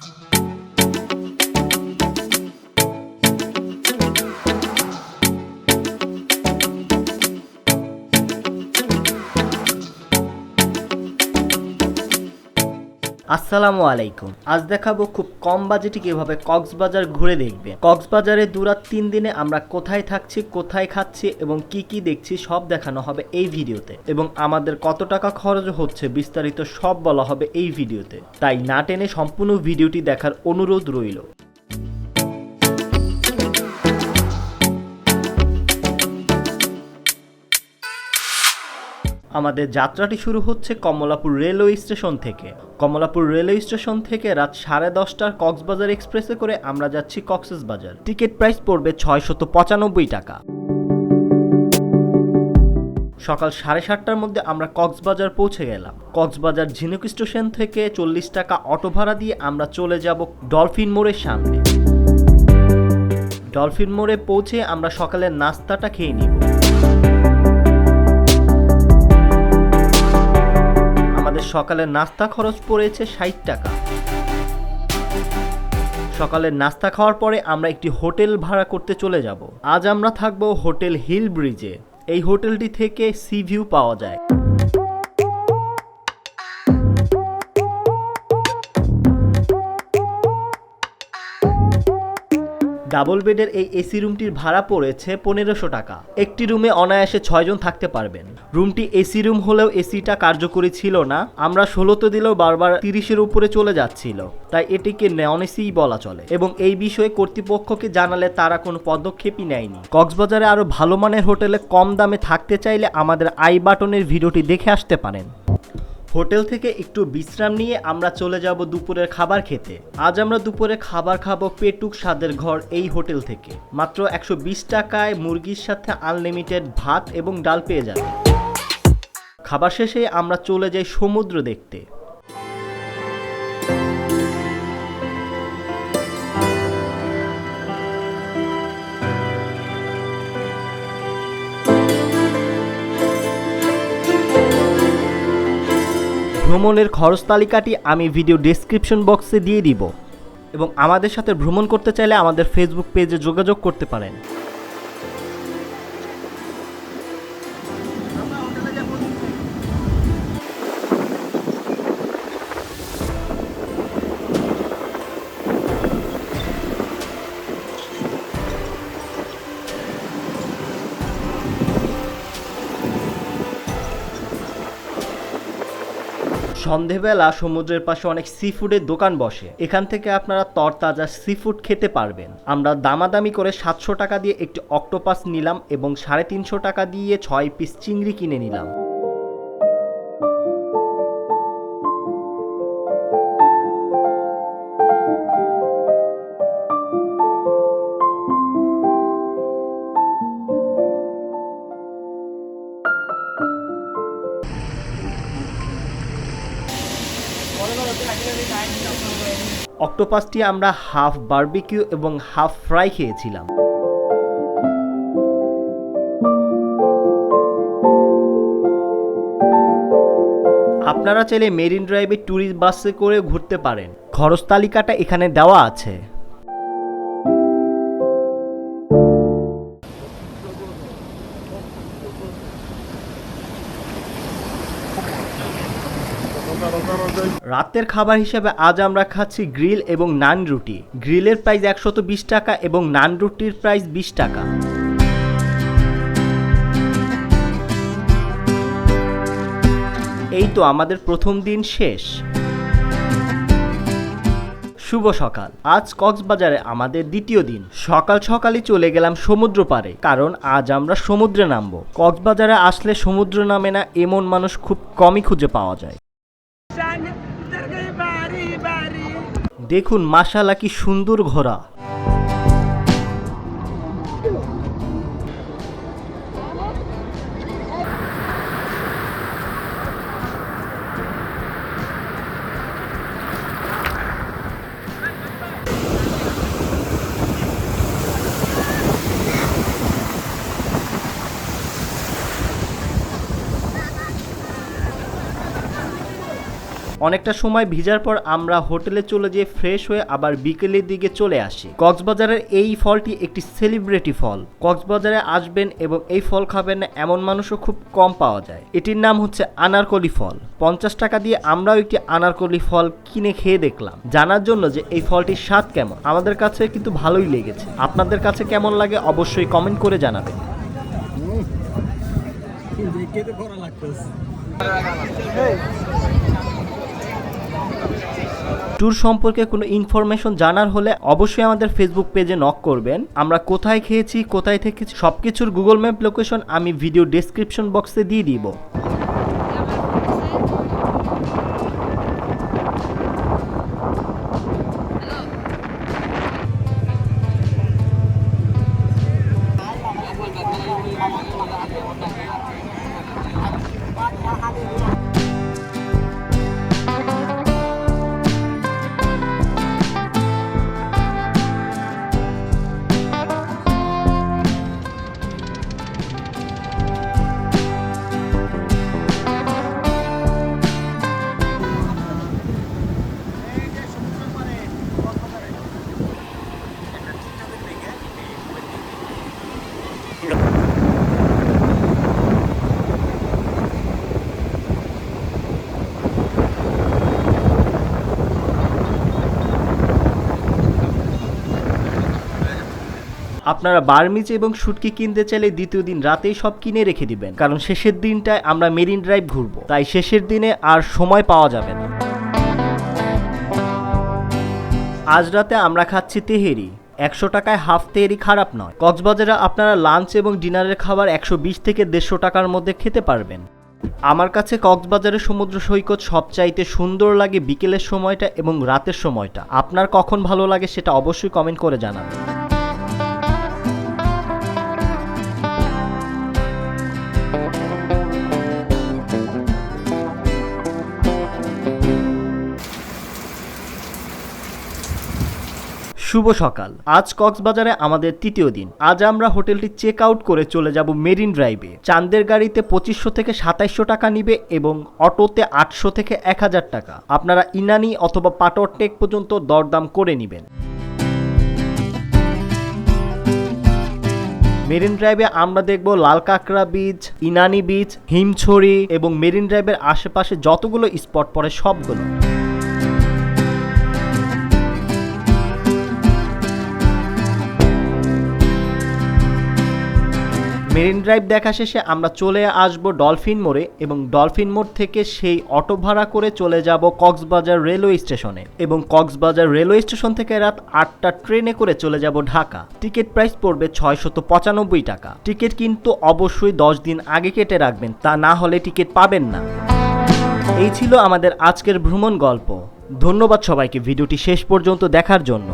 Thank you. আসসালামু আলাইকুম। আজ দেখাবো খুব কম বাজেটে কীভাবে কক্সবাজার ঘুরে দেখবে। কক্সবাজারে দুরাত তিন দিনে আমরা কোথায় থাকছি, কোথায় খাচ্ছি এবং কি কি দেখছি সব দেখানো হবে এই ভিডিওতে। এবং আমাদের কত টাকা খরচ হচ্ছে বিস্তারিত সব বলা হবে এই ভিডিওতে। তাই না টেনে সম্পূর্ণ ভিডিওটি দেখার অনুরোধ রইল। আমাদের যাত্রাটি শুরু হচ্ছে কমলাপুর রেলওয়ে স্টেশন থেকে। কমলাপুর রেলওয়ে স্টেশন থেকে রাত সাড়ে দশটার কক্সবাজার এক্সপ্রেসে করে আমরা যাচ্ছি কক্সেস বাজার। টিকিট প্রাইস পড়বে ছয়শত পঁচানব্বই টাকা। সকাল সাড়ে সাতটার মধ্যে আমরা কক্সবাজার পৌঁছে গেলাম। কক্সবাজার ঝিনুক স্টেশন থেকে চল্লিশ টাকা অটো ভাড়া দিয়ে আমরা চলে যাব ডলফিন মোড়ের সামনে। ডলফিন মোড়ে পৌঁছে আমরা সকালের নাস্তাটা খেয়ে নিব। সকালের নাস্তা খরচ পড়েছে ষাট টাকা। সকালের নাস্তা খাওয়ার পরে আমরা একটি হোটেল ভাড়া করতে চলে যাব। আজ আমরা থাকব হোটেল হিল ব্রিজে। এই হোটেলটি থেকে সি ভিউ পাওয়া যায়। ডাবল বেডের এই এসি রুমটির ভাড়া পড়েছে পনেরোশো টাকা। একটি রুমে অনায়াসে ছয়জন থাকতে পারবেন। রুমটি এসি রুম হলেও এসিটা কার্যকরী ছিল না। আমরা ষোলোতে দিলেও বারবার তিরিশের উপরে চলে যাচ্ছিল। তাই এটিকে নন এসিই বলা চলে। এবং এই বিষয়ে কর্তৃপক্ষকে জানালে তারা কোনো পদক্ষেপই নেয়নি। কক্সবাজারে আরও ভালো মানের হোটেলে কম দামে থাকতে চাইলে আমাদের আই বাটনের ভিডিওটি দেখে আসতে পারেন। হোটেল থেকে একটু বিশ্রাম নিয়ে আমরা চলে যাব দুপুরের খাবার খেতে। আজ আমরা দুপুরে খাবার খাব পেটুক স্বাদের ঘর এই হোটেল থেকে। মাত্র একশো বিশ টাকায় মুরগির সাথে আনলিমিটেড ভাত এবং ডাল পেয়ে যাবে। খাবার শেষে আমরা চলে যাই সমুদ্র দেখতে। ভ্রমণের খরচ তালিকাটি আমি ভিডিও ডেসক্রিপশন বক্সে দিয়ে দিব এবং আমাদের সাথে ভ্রমণ করতে চাইলে আমাদের ফেসবুক পেজে যোগাযোগ করতে পারেন। সন্ধেবেলা সমুদ্রের পাশে অনেক সি ফুডের দোকান বসে। এখান থেকে আপনারা তরতাজা সি ফুড খেতে পারবেন। আমরা দামাদামি করে সাতশো টাকা দিয়ে একটি অক্টোপাস নিলাম এবং সাড়ে তিনশো টাকা দিয়ে ছয় পিস চিংড়ি কিনে নিলাম। অক্টোপাসটি আমরা হাফ বার্বিকিউ এবং হাফ ফ্রাই খেয়েছিলাম। আপনারা চাইলে মেরিন ড্রাইভে ট্যুরিস্ট বাসে করে ঘুরতে পারেন। খরচ তালিকাটা এখানে দেওয়া আছে। রাতের খাবার হিসেবে আজ আমরা খাচ্ছি গ্রিল এবং নান রুটি। গ্রিলের প্রাইস একশত বিশ টাকা এবং নান রুটির প্রাইস বিশ টাকা। এই তো আমাদের প্রথম দিন শেষ। শুভ সকাল। আজ কক্সবাজারে আমাদের দ্বিতীয় দিন। সকাল সকালই চলে গেলাম সমুদ্র পাড়ে কারণ আজ আমরা সমুদ্রে নামবো। কক্সবাজারে আসলে সমুদ্র নামে না এমন মানুষ খুব কমই খুঁজে পাওয়া যায়। দেখুন মাশালা কি সুন্দর ঘোড়া। অনেকটা সময় ভিজার পর আমরা হোটেলে চলে যেয়ে ফ্রেশ হয়ে আবার বিকেলের দিকে চলে আসি। কক্সবাজারের এই ফলটি একটি সেলিব্রিটি ফল। কক্সবাজারে আসবেন এবং এই ফল খাবেন না এমন মানুষও খুব কম পাওয়া যায়। এটির নাম হচ্ছে আনারকলি ফল। পঞ্চাশ টাকা দিয়ে আমরাও একটি আনারকলি ফল কিনে খেয়ে দেখলাম। জানার জন্য যে এই ফলটির স্বাদ কেমন। আমাদের কাছে কিন্তু ভালোই লেগেছে। আপনাদের কাছে কেমন লাগে অবশ্যই কমেন্ট করে জানাবেন। করা লাগতেছে। ট্যুর সম্পর্কে কোনো ইনফরমেশন জানার হলে অবশ্যই আমাদের ফেসবুক পেজে নক করবেন। আমরা কোথায় খেয়েছি, কোথায় থেকেছি সব কিছুর গুগল ম্যাপ লোকেশন আমি ভিডিও ডেসক্রিপশন বক্সে দিয়ে দিব। আপনারা বার্মিজ এবং শুটকি কিনতে চাইলে দ্বিতীয় দিন রাতেই সব কিনে রেখে দিবেন। কারণ শেষের দিনটায় আমরা মেরিন ড্রাইভ ঘুরবো। তাই শেষের দিনে আর সময় পাওয়া যাবে না। আজ রাতে আমরা খাচ্ছি তেহেরি। একশো টাকায় হাফ তেহেরি খারাপ নয়। কক্সবাজারে আপনারা লাঞ্চ এবং ডিনারের খাবার একশো বিশ থেকে দেড়শো টাকার মধ্যে খেতে পারবেন। আমার কাছে কক্সবাজারের সমুদ্র সৈকত সবচাইতে সুন্দর লাগে বিকেলের সময়টা এবং রাতের সময়টা। আপনার কখন ভালো লাগে সেটা অবশ্যই কমেন্ট করে জানাবেন। শুভ সকাল। আজ কক্সবাজারে আমাদের তৃতীয় দিন। আজ আমরা হোটেলটি চেক আউট করে চলে যাব মেরিন ড্রাইভে। চান্দের গাড়িতে পঁচিশশো থেকে সাতাইশশো টাকা নিবে এবং অটোতে আটশো থেকে এক হাজার টাকা। আপনারা ইনানি অথবা পাটর টেক পর্যন্ত দরদাম করে নেবেন। মেরিন ড্রাইভে আমরা দেখব লাল কাঁকড়া বিচ, ইনানি বিচ, হিমছড়ি এবং মেরিন ড্রাইভের আশেপাশে যতগুলো স্পট পড়ে সবগুলো। মেরিন ড্রাইভ দেখা শেষে আমরা চলে আসব ডলফিন মোড়ে এবং ডলফিন মোড় থেকে সেই অটো ভাড়া করে চলে যাব কক্সবাজার রেলওয়ে স্টেশনে এবং কক্সবাজার রেলওয়ে স্টেশন থেকে রাত আটটা ট্রেনে করে চলে যাব ঢাকা। টিকিট প্রাইস পড়বে ছয়শত পঁচানব্বই টাকা। টিকিট কিন্তু অবশ্যই দশ দিন আগে কেটে রাখবেন, তা না হলে টিকিট পাবেন না। এই ছিল আমাদের আজকের ভ্রমণ গল্প। ধন্যবাদ সবাইকে, ভিডিওটি শেষ পর্যন্ত দেখার জন্য।